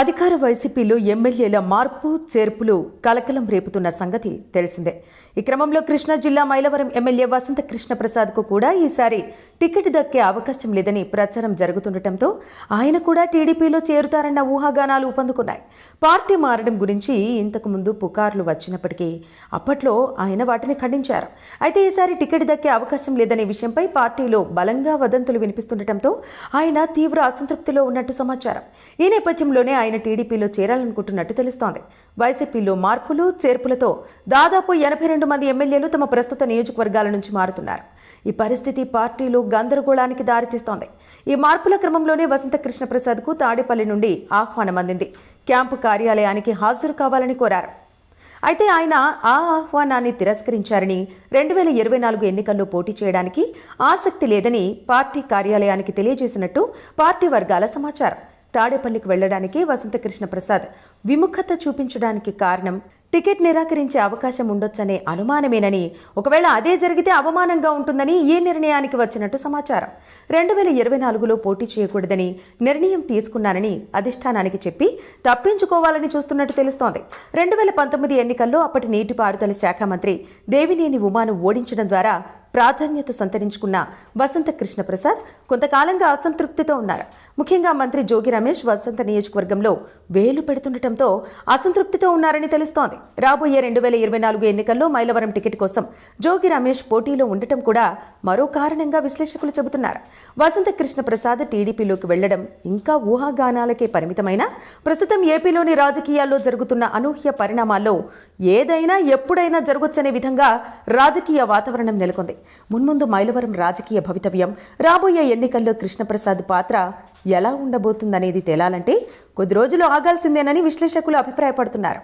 అధికార వైసీపీలో ఎమ్మెల్యేల మార్పు చేర్పులు కలకలం రేపుతున్న సంగతి తెలిసిందే. ఈ క్రమంలో కృష్ణా జిల్లా మైలవరం ఎమ్మెల్యే వసంత కృష్ణ ప్రసాద్కు కూడా ఈసారి టికెట్ దక్కే అవకాశం లేదని ప్రచారం జరుగుతుండటంతో ఆయన కూడా టీడీపీలో చేరుతారన్న ఊహాగానాలు ఊపందుకున్నాయి. పార్టీ మారడం గురించి ఇంతకుముందు పుకార్లు వచ్చినప్పటికీ అప్పట్లో ఆయన వాటిని ఖండించారు. అయితే ఈసారి టికెట్ దక్కే అవకాశం లేదనే విషయంపై పార్టీలో బలంగా వదంతులు వినిపిస్తుండటంతో ఆయన తీవ్ర అసంతృప్తిలో ఉన్నట్టు సమాచారం. ఈ నేపథ్యంలోనే ఆయన టీడీపీలో చేరాలనుకుంటున్నట్టు తెలుస్తోంది. వైసీపీలో మార్పులు చేర్పులతో దాదాపు ఎనభై రెండు మంది ఎమ్మెల్యేలు తమ ప్రస్తుత నియోజకవర్గాల నుంచి మారుతున్నారు. ఈ పరిస్థితి పార్టీలో గందరగోళానికి దారితీస్తోంది. ఈ మార్పుల క్రమంలోనే వసంత కృష్ణప్రసాద్కు తాడేపల్లి నుండి ఆహ్వానం అందింది. క్యాంపు కార్యాలయానికి హాజరు కావాలని కోరారు. అయితే ఆయన ఆ ఆహ్వానాన్ని తిరస్కరించారని రెండు వేల ఇరవై నాలుగు ఎన్నికల్లో పోటీ చేయడానికి ఆసక్తి లేదని పార్టీ కార్యాలయానికి తెలియజేసినట్టు పార్టీ వర్గాల సమాచారం. తాడేపల్లికి వెళ్ళడానికి వసంతకృష్ణ ప్రసాద్ విముఖత చూపించడానికి కారణం టికెట్ నిరాకరించే అవకాశం ఉండొచ్చనే అనుమానమేనని. ఒకవేళ అదే జరిగితే అవమానంగా ఉంటుందని ఈ నిర్ణయానికి వచ్చినట్టు సమాచారం. రెండు వేల ఇరవై నాలుగులో పోటీ చేయకూడదని నిర్ణయం తీసుకున్నానని అధిష్టానానికి చెప్పి తప్పించుకోవాలని చూస్తున్నట్టు తెలుస్తోంది. రెండు వేల పంతొమ్మిది ఎన్నికల్లో అప్పటి నీటిపారుదల శాఖ మంత్రి దేవినేని ఉమాను ఓడించడం ద్వారా ప్రాధాన్యత సంతరించుకున్న వసంత కృష్ణ ప్రసాద్ కొంతకాలంగా అసంతృప్తితో ఉన్నారు. ముఖ్యంగా మంత్రి జోగి రమేష్ వసంత నియోజకవర్గంలో వేలు పెడుతుండటంతో అసంతృప్తితో ఉన్నారని తెలుస్తోంది. రాబోయే రెండు వేల ఇరవై నాలుగు ఎన్నికల్లో మైలవరం టికెట్ కోసం జోగి రమేష్ పోటీలో ఉండటం కూడా మరో కారణంగా విశ్లేషకులు చెబుతున్నారు. వసంత కృష్ణ ప్రసాద్ టీడీపీలోకి వెళ్ళడం ఇంకా ఊహాగానాలకే పరిమితమైన ప్రస్తుతం ఏపీలోని రాజకీయాల్లో జరుగుతున్న అనూహ్య పరిణామాల్లో ఏదైనా ఎప్పుడైనా జరగొచ్చనే విధంగా రాజకీయ వాతావరణం నెలకొంది. మున్ముందు మైలవరం రాజకీయ భవితవ్యం రాబోయే ఎన్నికల్లో కృష్ణప్రసాద్ పాత్ర ఎలా ఉండబోతుందనేది తేలాలంటే కొద్ది రోజులు ఆగాల్సిందేనని విశ్లేషకులు అభిప్రాయపడుతున్నారు.